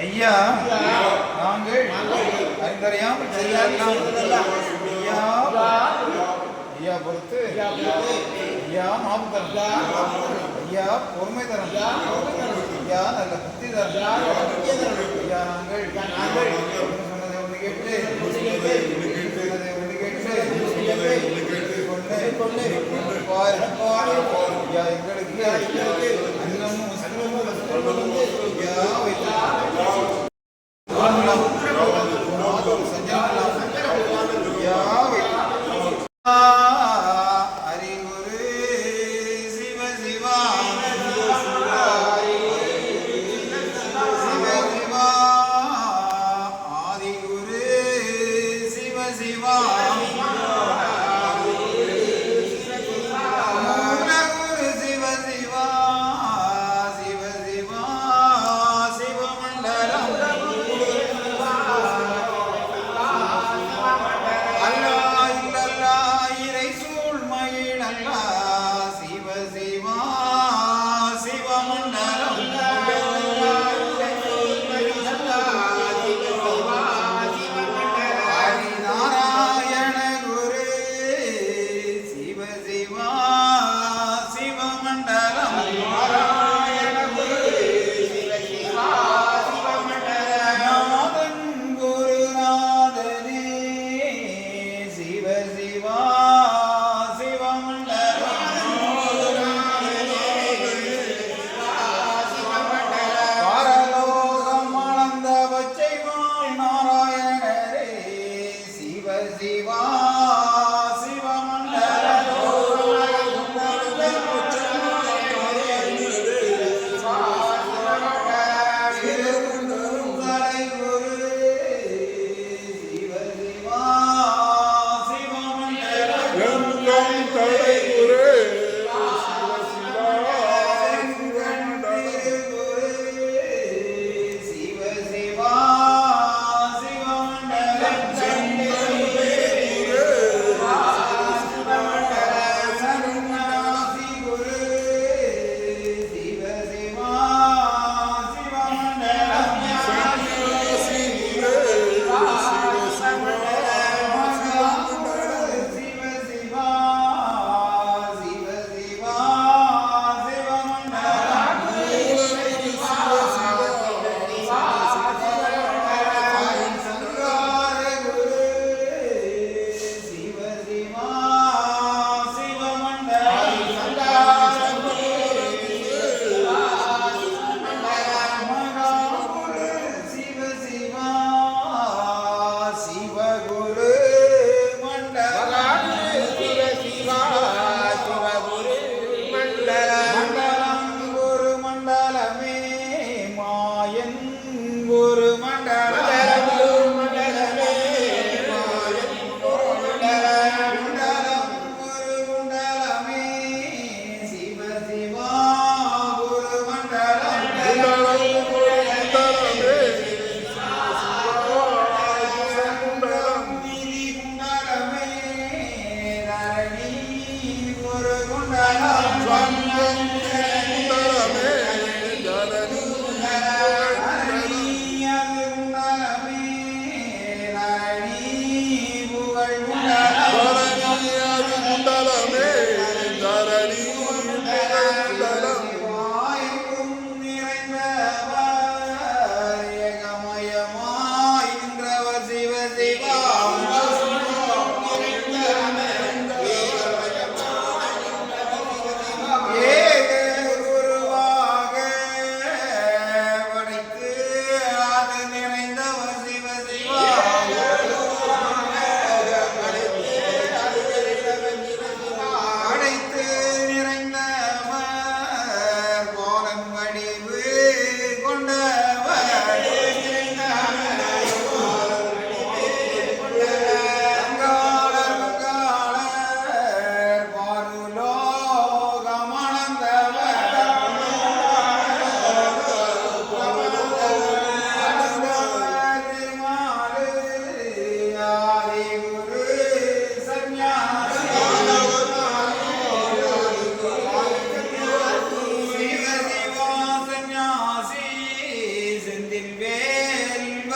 ஐயா நாங்கள் அறிந்தறியாமல் செய்ததெல்லாம் ஐயா ஐயா பொறுத்து ஐயா மாப்பு தரம் ஐயா பொறுமை தரம் ஐயா நல்ல புத்தி ஐயா நாங்கள் நாங்கள் சொன்னதை ஒன்று கேட்டு சொன்னதை ஒன்று கேட்டு கொண்டு கொண்டு பாரு ஐயா எங்களுக்கு não. ಅಂತ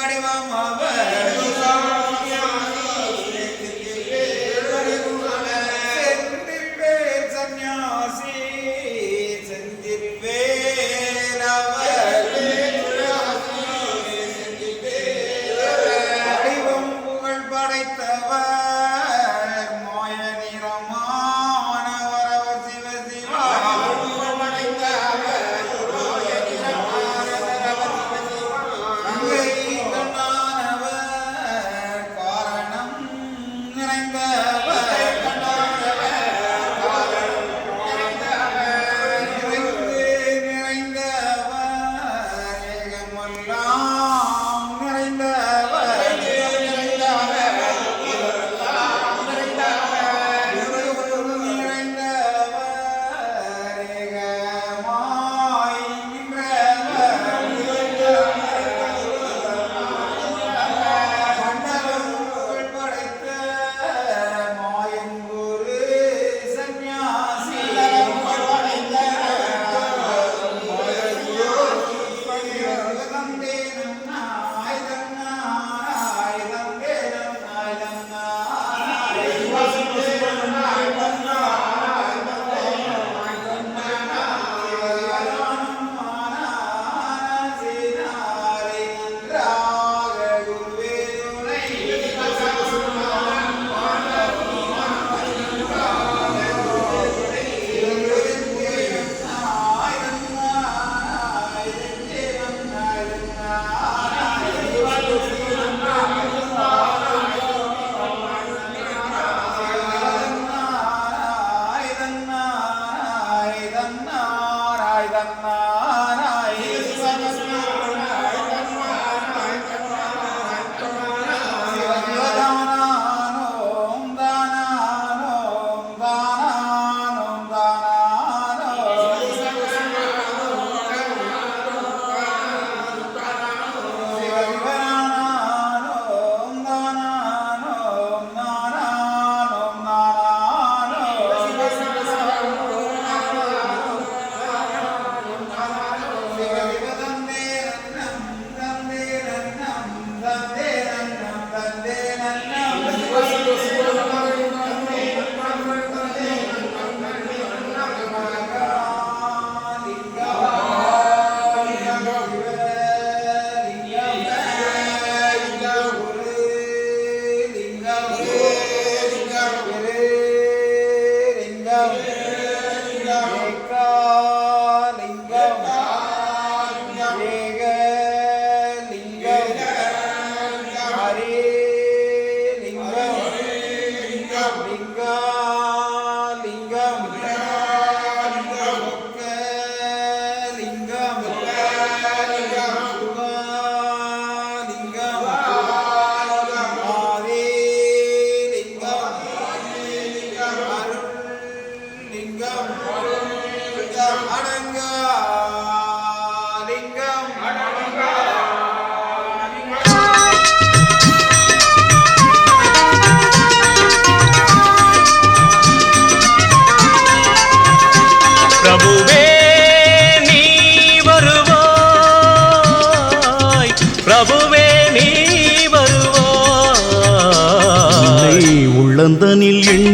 வடிவம் அவர்.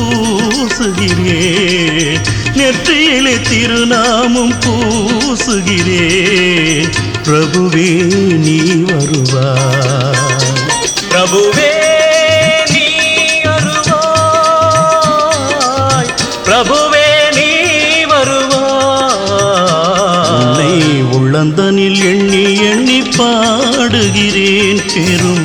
பூசுகிறேன் நெற்றியிலே திருநாமம் பூசுகிறேன் பிரபுவே நீ வருவாய் பிரபுவே பிரபுவே நீ வருவாய். உள்ளந்தனில் எண்ணி எண்ணி பாடுகிறேன் பெரும்